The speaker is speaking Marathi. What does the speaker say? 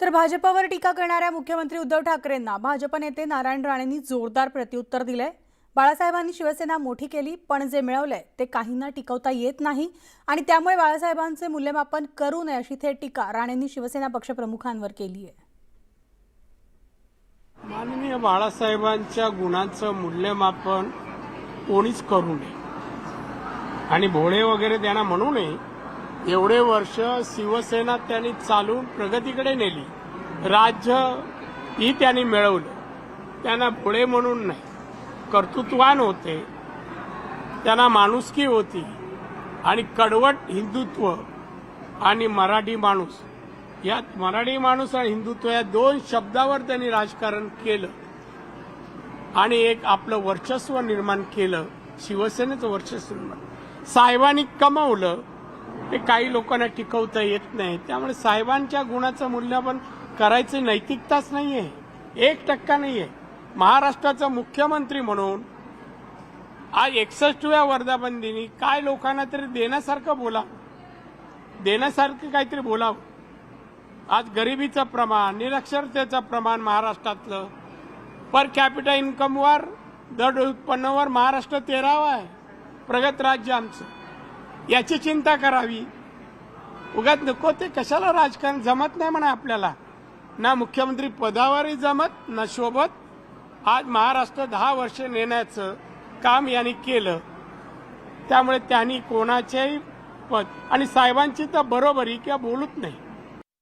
तर भाजपावर टीका करणाऱ्या मुख्यमंत्री उद्धव ठाकरेंना भाजप नेते नारायण राणेंनी जोरदार प्रत्युत्तर दिलंय. बाळासाहेबांनी शिवसेना मोठी केली पण जे मिळवलंय ते काहींना टिकवता येत नाही आणि त्यामुळे बाळासाहेबांचे मूल्यमापन करू नये अशी थेट टीका राणेंनी शिवसेना पक्षप्रमुखांवर केली आहे. माननीय बाळासाहेबांच्या गुणांचं मूल्यमापन कोणीच करू नये. आणि भोळे वगैरे त्यांना म्हणू नये एवढे वर्ष शिवसेना त्यांनी चालून प्रगतीकडे नेली. राज्य ही त्यांनी मिळवलं. त्यांना भोळे म्हणून नाही. कर्तृत्वान होते. त्यांना माणुसकी होती. आणि कडवट हिंदुत्व आणि मराठी माणूस. यात मराठी माणूस आणि हिंदुत्व या दोन शब्दावर त्यांनी राजकारण केलं. आणि एक आपलं वर्चस्व निर्माण केलं. शिवसेनेचं वर्चस्व निर्माण. साहेबांनी कमवलं. ते काही लोकांना टिकवता येत नाही. त्यामुळे साहेबांच्या गुणाचं मूल्यमापन करायची नैतिकताच नाहीये. एक टक्का नाहीये. महाराष्ट्राचा मुख्यमंत्री म्हणून आज एकसष्टव्या वर्धापन दिनी काय लोकांना तरी देण्यासारखं बोला. देण्यासारखं काहीतरी बोलावं. आज गरिबीचं प्रमाण निरक्षरतेचं प्रमाण महाराष्ट्रातलं. पर कॅपिटल इन्कमवर दर उत्पन्नावर महाराष्ट्र तेरावा आहे. प्रगत राज्य आमचं. याची चिंता करावी. उगाच नको ते कशाला राजकारण जमत नाही म्हणा आपल्याला. ना मुख्यमंत्री पदावरही जमत ना शोभत. आज महाराष्ट्र दहा वर्ष नेण्याचं काम यांनी केलं. त्यामुळे त्यांनी कोणाच्याही पद आणि साहेबांची तर बरोबरी किंवा बोलूच नाही.